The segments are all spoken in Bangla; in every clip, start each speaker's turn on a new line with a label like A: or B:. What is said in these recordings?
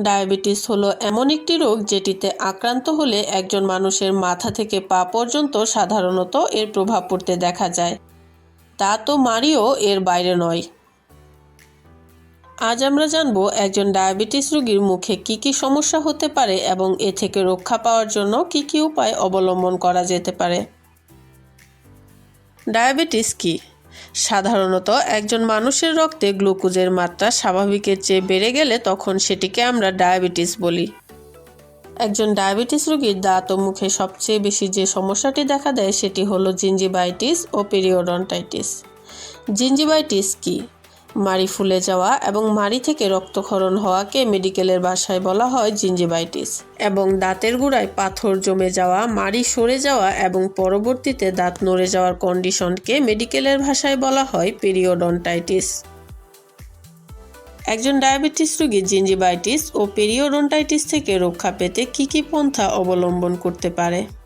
A: ডায়াবেটিস হলো এমন একটি রোগ যেটিতে আক্রান্ত হলে একজন মানুষের মাথা থেকে পা পর্যন্ত সাধারণত এর প্রভাব পড়তে দেখা যায়। তা তো মারিও এর বাইরে নয়। আজ আমরা জানব একজন ডায়াবেটিস রোগীর মুখে কি কি সমস্যা হতে পারে এবং এ থেকে রক্ষা পাওয়ার জন্য কি কি উপায় অবলম্বন করা যেতে পারে। ডায়াবেটিস কি? সাধারণত একজন মানুষের রক্তে গ্লুকোজের মাত্রা স্বাভাবিকের চেয়ে বেড়ে গেলে তখন সেটিকে আমরা ডায়াবেটিস বলি। একজন ডায়াবেটিস রোগীর দাঁত ও মুখে সবচেয়ে বেশি যে সমস্যাটি দেখা দেয় সেটি হলো জিঞ্জিবাইটিস ও পেরিওডন্টাইটিস জিঞ্জিবাইটিস কি? মাড়ি ফুলে যাওয়া এবং মাড়ি থেকে রক্তক্ষরণ হওয়াকে মেডিকেলের ভাষায় বলা হয় জিঞ্জিবাইটিস এবং দাঁতের গোড়ায় পাথর জমে যাওয়া, মাড়ি সরে যাওয়া এবং পরবর্তীতে দাঁত নড়ে যাওয়ার কন্ডিশনকে মেডিকেলের ভাষায় বলা হয় পিরিওডন্টাইটিস। একজন ডায়াবেটিস রোগী জিঞ্জিবাইটিস ও পেরিওডন্টাইটিস থেকে রক্ষা পেতে কী কী পন্থা অবলম্বন করতে পারে?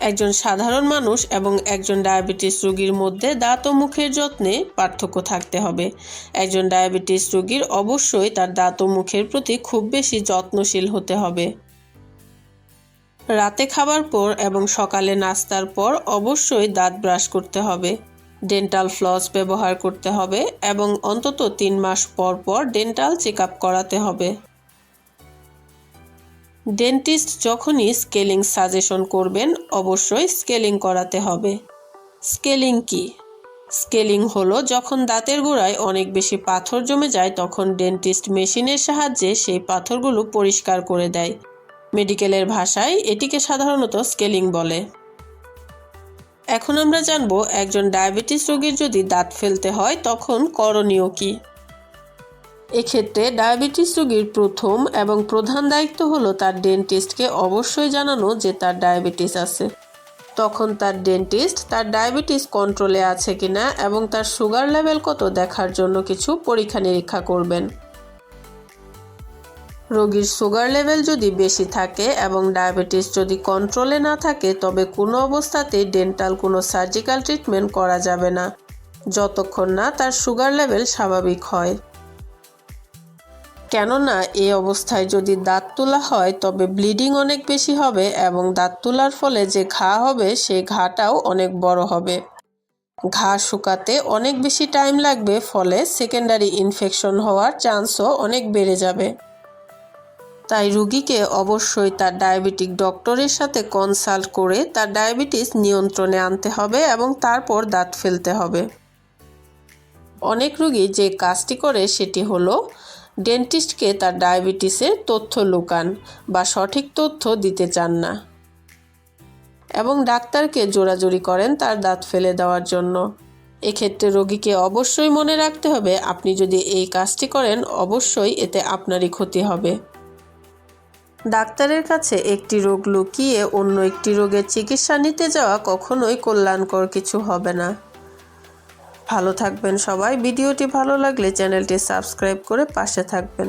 A: একজন সাধারণ মানুষ এবং একজন ডায়াবেটিস রোগীর মধ্যে দাঁত ও মুখের যত্নে পার্থক্য থাকতে হবে। একজন ডায়াবেটিস রোগীর অবশ্যই তার দাঁত ও মুখের প্রতি খুব বেশি যত্নশীল হতে হবে। রাতে খাবার পর এবং সকালে নাস্তার পর অবশ্যই দাঁত ব্রাশ করতে হবে। ডেন্টাল ফ্লস ব্যবহার করতে হবে এবং অন্তত তিন মাস পর পর ডেন্টাল চেক করাতে হবে। ডেন্টিস্ট যখনই স্কেলিং সাজেশন করবেন, অবশ্যই স্কেলিং করাতে হবে। স্কেলিং কি? স্কেলিং হলো যখন দাঁতের গোড়ায় অনেক বেশি পাথর জমে যায়, তখন ডেন্টিস্ট মেশিনের সাহায্যে সেই পাথরগুলো পরিষ্কার করে দেয়। মেডিকেলের ভাষায় এটিকে সাধারণত স্কেলিং বলে। এখন আমরা জানব, একজন ডায়াবেটিস রোগীর যদি দাঁত ফেলতে হয়, তখন করণীয় কী? এক্ষেত্রে ডায়াবেটিস রোগীর প্রথম এবং প্রধান দায়িত্ব হলো তার ডেন্টিস্টকে অবশ্যই জানানো যে তার ডায়াবেটিস আছে। তখন তার ডেন্টিস্ট তার ডায়াবেটিস কন্ট্রোলে আছে কিনা এবং তার সুগার লেভেল কত দেখার জন্য কিছু পরীক্ষা নিরীক্ষা করবেন। রোগীর সুগার লেভেল যদি বেশি থাকে এবং ডায়াবেটিস যদি কন্ট্রোলে না থাকে, তবে কোনো অবস্থাতেই ডেন্টাল কোনো সার্জিক্যাল ট্রিটমেন্ট করা যাবে না। যতক্ষণ না তার সুগার লেভেল স্বাভাবিক হয়। কেননা এ অবস্থায় যদি দাঁত তোলা হয়, তবে ব্লিডিং অনেক বেশি হবে এবং দাঁত তোলার ফলে যে ঘা হবে সেই ঘাটাও অনেক বড় হবে। ঘা শুকাতে অনেক বেশি টাইম লাগবে, ফলে সেকেন্ডারি ইনফেকশন হওয়ার চান্সও অনেক বেড়ে যাবে। তাই রুগীকে অবশ্যই তার ডায়াবেটিক ডক্টরের সাথে কনসাল্ট করে তার ডায়াবেটিস নিয়ন্ত্রণে আনতে হবে এবং তারপর দাঁত ফেলতে হবে। অনেক রুগী যে কাজটি করে, সেটি হলো ডেন্টিস্টকে তার ডায়াবেটিসের তথ্য লুকান বা সঠিক তথ্য দিতে চান না। এবং ডাক্তারকে জোরাজোরি করেন তার দাঁত ফেলে দেওয়ার জন্য। এক্ষেত্রে রোগীকে অবশ্যই মনে রাখতে হবে, আপনি যদি এই কাজটি করেন, অবশ্যই এতে আপনারই ক্ষতি হবে। ডাক্তারের কাছে একটি রোগ লুকিয়ে অন্য একটি রোগের চিকিৎসা নিতে যাওয়া কখনোই কল্যাণকর কিছু হবে না। ভালো থাকবেন সবাই। ভিডিওটি ভালো লাগলে চ্যানেলটি সাবস্ক্রাইব করে পাশে থাকবেন।